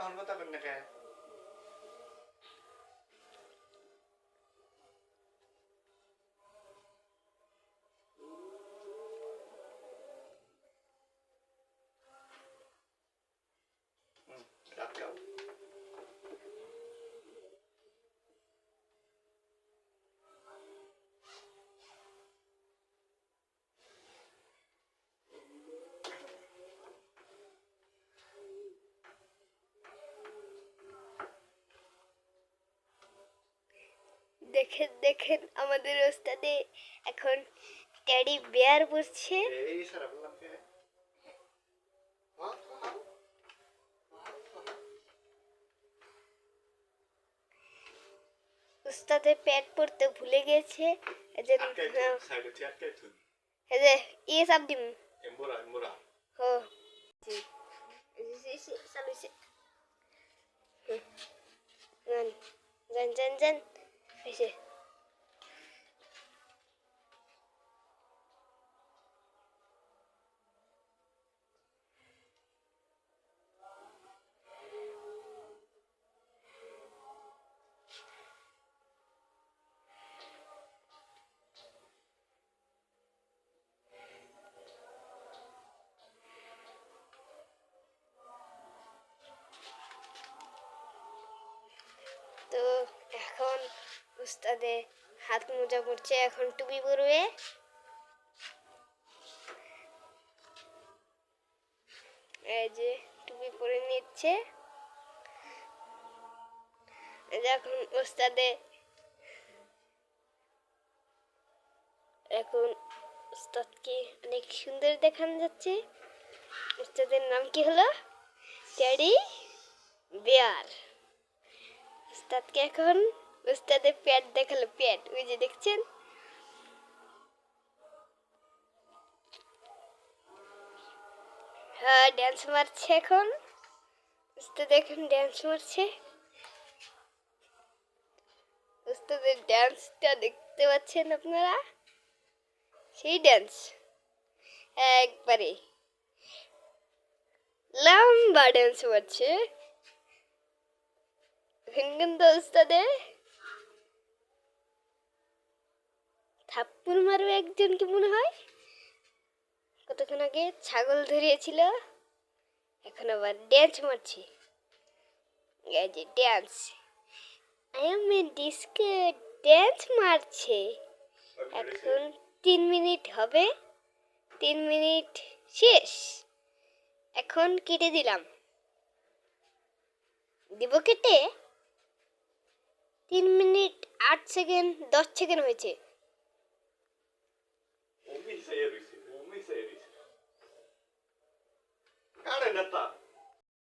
এখন কথা দেখেন দেখেন আমাদের ওস্তাদে এখন ট্যাডি বেয়ার কে ওস্তাদে প্যাড পরতে ভুলে গেছে। যে হ্যাঁ, যে ইয়ে সাপ দিম এম্বোরা এম্বোরা। হো জি। এই যে, উস্তাদে হাত মোজা পড়ছে এখন টুপি পরবে। এই যে টুপি পরে নিচ্ছে। এখন উস্তাদে এখন উস্তাদকে অনেক সুন্দর দেখানো যাচ্ছে। উস্তাদের নাম কি হলো? Teddy bear. উস্তাদকে এখন উস্তাদের প্যাট দেখাল প্যাট ওই যে দেখছেন হ্যাঁ ড্যান্স মারছে এখন উস্তাদ এখন ড্যান্স মারছে উস্তাদের ড্যান্সটা দেখতে পাচ্ছেন আপনারা সেই ড্যান্স একবারে লম্বা ড্যান্স মারছে কিন্তু উস্তাদে থাপ্পড় মারবে একজনকে মনে হয়? কতক্ষণ আগে ছাগল ধরিয়েছিল, এখন আবার ড্যান্স মারছে। যে dance I am a disco dance মারছে। এখন তিন মিনিট হবে। তিন মিনিট শেষ। এখন কেটে দিলাম। দিব কেটে? তিন মিনিট আট সেকেন্ড, দশ সেকেন্ড হয়েছে। carniceiro, isso